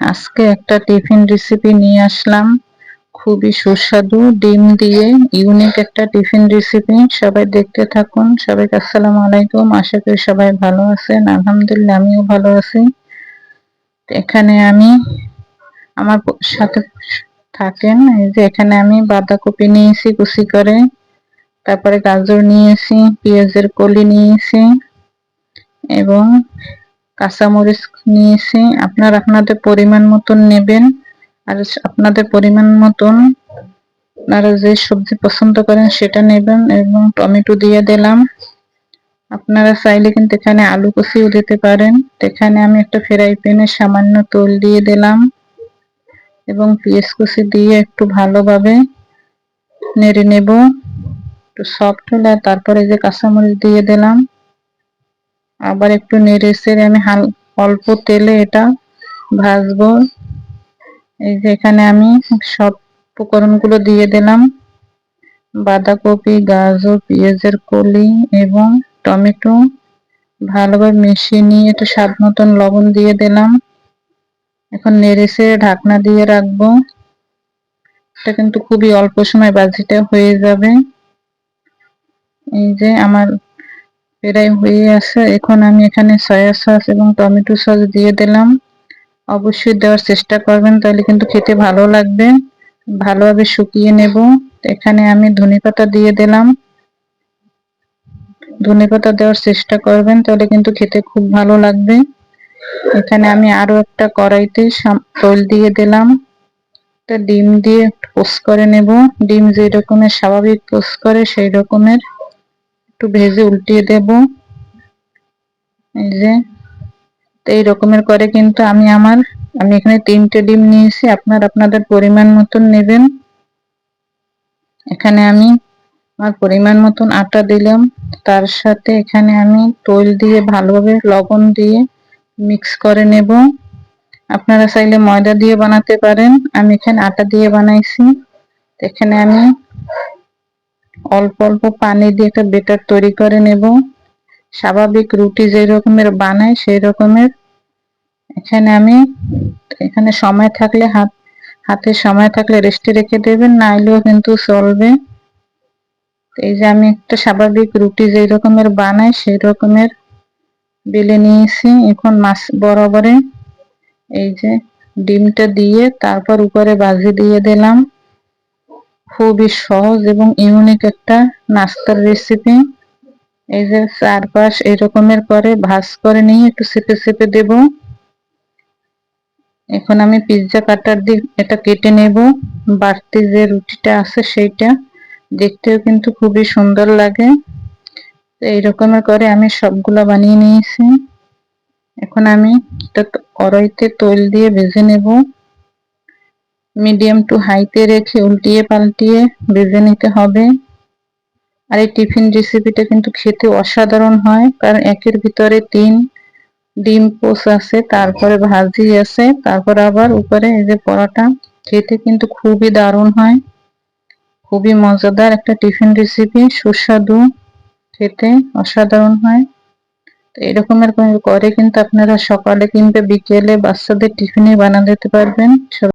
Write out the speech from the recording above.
আজকে একটা tiffin recipe নিয়ে আসলাম। খুবই সুস্বাদু, ডিম দিয়ে ইউনিক একটা টিফিন রেসিপি সবাই দেখতে থাকুন। সবাইকে আসসালামু আলাইকুম। আশা করি সবাই ভালো আছেন। আলহামদুলিল্লাহ, আমিও ভালো আছি। এখানে আমি আমার সাথে থাকেন। এই যে এখানে আমি বাঁধাকপি নিয়েছি কুচি করে। তারপরে গাজর নিয়েছি, পেঁয়াজের কলি নিয়েছি এবং কাঁচামরিচ নিয়েছি। আপনার আপনাদের পরিমাণ মতন নেবেন। আর আপনাদের পরিমাণ মতন আপনারা যে সবজি পছন্দ করেন সেটা নেবেন এবং টমেটো দিয়ে দিলাম। আপনারা চাইলে কিন্তু এখানে আলু কষিও দিতে পারেন। এখানে আমি একটা ফ্রাই প্যানে সামান্য তেল দিয়ে দিলাম এবং পেঁয়াজ কুচি দিয়ে একটু ভালোভাবে নেড়ে নেব। একটু সফট হলে তারপরে যে কাঁচামরিচ দিয়ে দিলাম। আবার একটু নেড়ে আমি হাল, অল্প তেলে এটা ভাজবো। এই যে এখানে আমি সব উপকরণগুলো দিয়ে দিলাম। বাঁধাকপি, গাজর, পেঁয়াজের কলি এবং টমেটো ভালোভাবে মিশিয়ে নিয়ে একটু স্বাদ মতন লবণ দিয়ে দিলাম। এখন নেড়ে সেড়ে ঢাকনা দিয়ে রাখব। এটা কিন্তু খুবই অল্প সময় বাজিটা হয়ে যাবে। এই যে আমার প্রায় হয়ে আছে। এখন আমি এখানে সয়া সস এবং টমেটো সস দিয়ে দিলাম। অবশ্যই দেওয়ার চেষ্টা করবেন, তাহলে কিন্তু খেতে ভালো লাগবে। ভালোভাবে শুকিয়ে নেব। এখানে আমি ধনে পাতা দিয়ে দিলাম। ধনে পাতা দেওয়ার চেষ্টা করবেন, তাহলে কিন্তু খেতে খুব ভালো লাগবে। এখানে আমি আরও একটা কড়াইতে তৈল দিয়ে দিলাম। একটা ডিম দিয়ে পোস্ট করে নেব। ডিম যে রকমের স্বাভাবিক পোস্ট করে সেই রকমের। একটু ভেজে উল্টিয়ে দেব। এই যে এই রকমের করে কিন্তু আমি আমার, আমি এখানে তিনটে ডিম নিয়েছি, আপনার আপনাদের পরিমাণ মতন নেবেন। এখানে আমি আমার পরিমাণ মতন আটা দিলাম, তার সাথে এখানে আমি তৈল দিয়ে ভালোভাবে লবণ দিয়ে মিক্স করে নেব। আপনারা চাইলে ময়দা দিয়ে বানাতে পারেন, আমি এখানে আটা দিয়ে বানাইছি। এখানে আমি অল্প অল্প পানি দিয়ে একটা বেটার তৈরি করে নেব। স্বাভাবিক রুটি যে রকমের বানাই, সেই রকমের। এখানে আমি, এখানে সময় থাকলে হাত, হাতে সময় থাকলে রেস্টে রেখে দেবেন, নাইলেও কিন্তু চলবে। এই যে আমি একটা স্বাভাবিক রুটি যে রকমের বানাই, সেই রকমের বেলে নিয়েছি। এখন মাছ বরাবরে এই যে ডিমটা দিয়ে তারপর উপরে বাজি দিয়ে দিলাম। খুবই সহজ এবং ইউনিক একটা নাস্তার রেসিপি এই যে চারপাশ এরকমের করে ভাজ করে নিয়ে একটু চেপে চেপে দেব। এখন আমি পিৎজা কাটার দিয়ে এটা কেটে নেব। বাড়তি যে রুটিটা আছে সেইটা দেখতেও কিন্তু খুবই সুন্দর লাগে। এই রকমের করে আমি সবগুলো বানিয়ে নিয়েছি। এখন আমি কড়াইতে তৈল দিয়ে ভেজে নেব। মিডিয়াম টু হাইতে রেখে উল্টিয়ে পাল্টিয়ে ভেজে নিতে হবে। আর এই টিফিন রেসিপিটা কিন্তু খেতে অসাধারণ হয়, কারণ একের ভিতরে তিন ডিম পোস আছে, তারপরে ভাজি আছে, তারপর আবার উপরে এই যে পরোটা, খেতে কিন্তু খুবই দারুণ হয়। খুবই মজাদার একটা টিফিন রেসিপি সুস্বাদু, খেতে অসাধারণ হয়। তো এরকমের করে কিন্তু আপনারা সকালে কিংবা বিকেলে বাচ্চাদের টিফিনে বানা দিতে পারবেন।